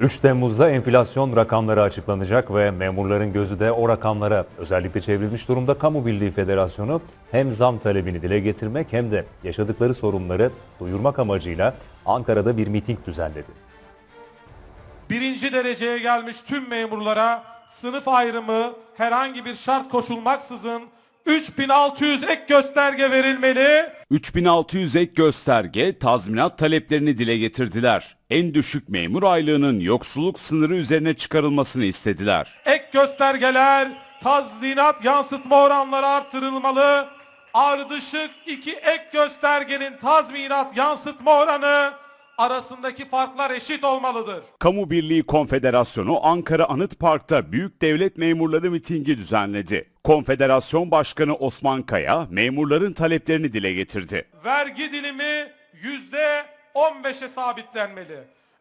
3 Temmuz'da enflasyon rakamları açıklanacak ve memurların gözü de o rakamlara özellikle çevrilmiş durumda. Kamu Birliği Federasyonu hem zam talebini dile getirmek hem de yaşadıkları sorunları duyurmak amacıyla Ankara'da bir miting düzenledi. birinci dereceye gelmiş tüm memurlara sınıf ayrımı herhangi bir şart koşulmaksızın 3600 ek gösterge verilmeli. 3600 ek gösterge tazminat taleplerini dile getirdiler. En düşük memur aylığının yoksulluk sınırı üzerine çıkarılmasını istediler. Ek göstergeler tazminat yansıtma oranları artırılmalı. Ardışık iki ek göstergenin tazminat yansıtma oranı arasındaki farklar eşit olmalıdır. Kamu Birliği Konfederasyonu Ankara Anıt Park'ta Büyük Devlet Memurları mitingi düzenledi. Konfederasyon Başkanı Osman Kaya memurların taleplerini dile getirdi. vergi dilimi yüzde 15'e sabitlenmeli.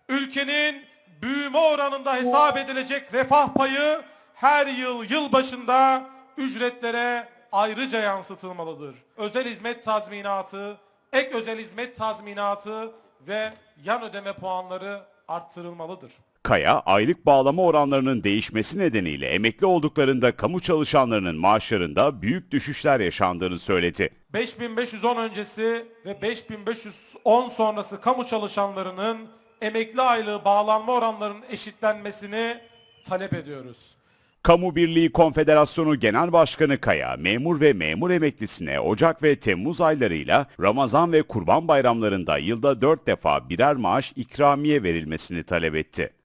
Ülkenin büyüme oranında hesap edilecek refah payı her yıl yılbaşında ücretlere ayrıca yansıtılmalıdır. Özel hizmet tazminatı, ek özel hizmet tazminatı ve yan ödeme puanları arttırılmalıdır. Kaya, aylık bağlama oranlarının değişmesi nedeniyle emekli olduklarında kamu çalışanlarının maaşlarında büyük düşüşler yaşandığını söyledi. 5510 öncesi ve 5510 sonrası kamu çalışanlarının emekli aylığı bağlanma oranlarının eşitlenmesini talep ediyoruz. Kamu Birliği Konfederasyonu Genel Başkanı Kaya, memur ve memur emeklisine Ocak ve Temmuz aylarıyla Ramazan ve Kurban bayramlarında yılda 4 defa birer maaş ikramiye verilmesini talep etti.